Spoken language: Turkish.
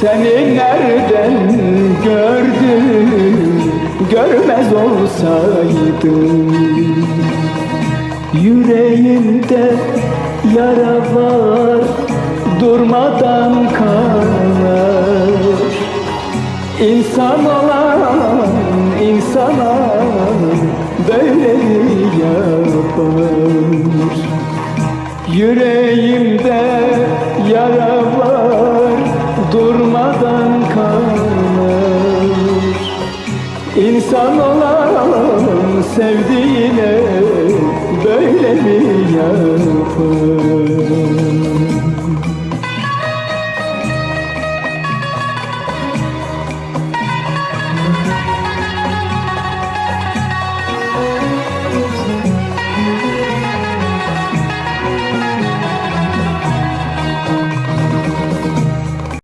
Seni nereden gördüm Görmez olsaydım. Yüreğimde yara var Durmadan kanar İnsan olan insana böyle yapar. Yüreğimde yara var durmadan kanar İnsan olan